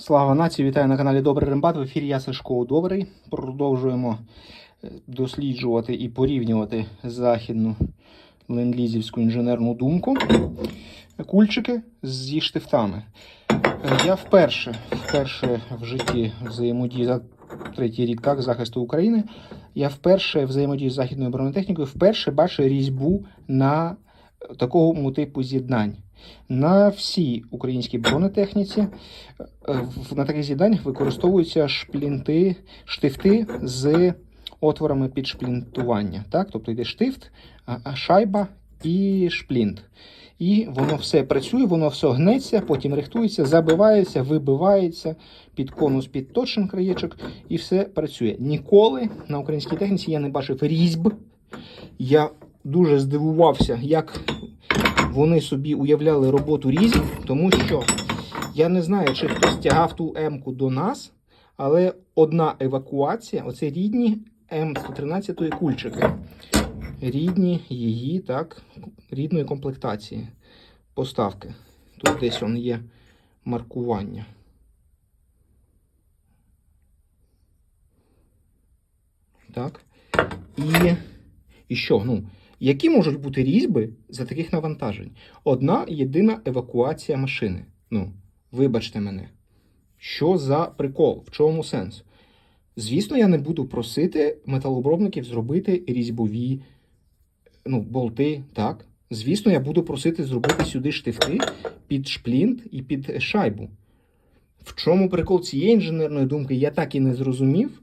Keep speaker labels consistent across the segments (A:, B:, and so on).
A: Слава нації! Вітаю на каналі Добрий Рембат. В ефірі я Сашко Добрий. Продовжуємо е, досліджувати і порівнювати західну лендлізівську інженерну думку. Кульчики зі штифтами. Е, Я вперше, вперше в житті взаємодії за третій рік так, захисту України. Я вперше взаємодію з західною бронетехнікою, вперше бачу різьбу на такому типу з'єднань. На всій українській бронетехніці е, на таких з'єднаннях використовуються шплінти, штифти з отворами під шплінтування. Так? Тобто йде штифт, шайба і шплінт. І воно все працює, воно все гнеться, потім рихтується, забивається, вибивається під конус, під точен краєчок, і все працює. Ніколи на українській техніці я не бачив різьб. Я дуже здивувався, як вони собі уявляли роботу різьб, тому що я не знаю, чи хтось тягав ту М-ку до нас, але одна евакуація оце рідні М113 кульчики. Рідні її, так, рідної комплектації поставки. Тут десь он є маркування. Так. І, і що? Ну, які можуть бути різьби за таких навантажень? Одна єдина евакуація машини. Ну, вибачте мене. Що за прикол? В чому сенс? Звісно, я не буду просити металообробників зробити різьбові ну, болти, так. Звісно, я буду просити зробити сюди штифти під шплінт і під шайбу. В чому прикол цієї інженерної думки, я так і не зрозумів.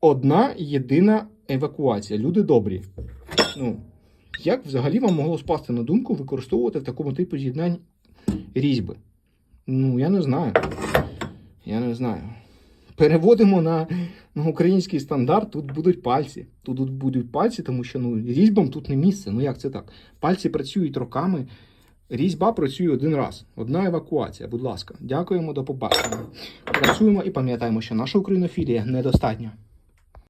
A: Одна єдина евакуація. Люди добрі. Ну, як взагалі вам могло спасти на думку використовувати в такому типу з'єднань різьби? Ну, я не знаю. Я не знаю. Переводимо на, на український стандарт, тут будуть пальці. Тут будуть пальці, тому що ну, різьбам тут не місце. Ну як це так? Пальці працюють роками. Різьба працює один раз. Одна евакуація, будь ласка. Дякуємо, до побачення. Працюємо і пам'ятаємо, що наша українофілія недостатня.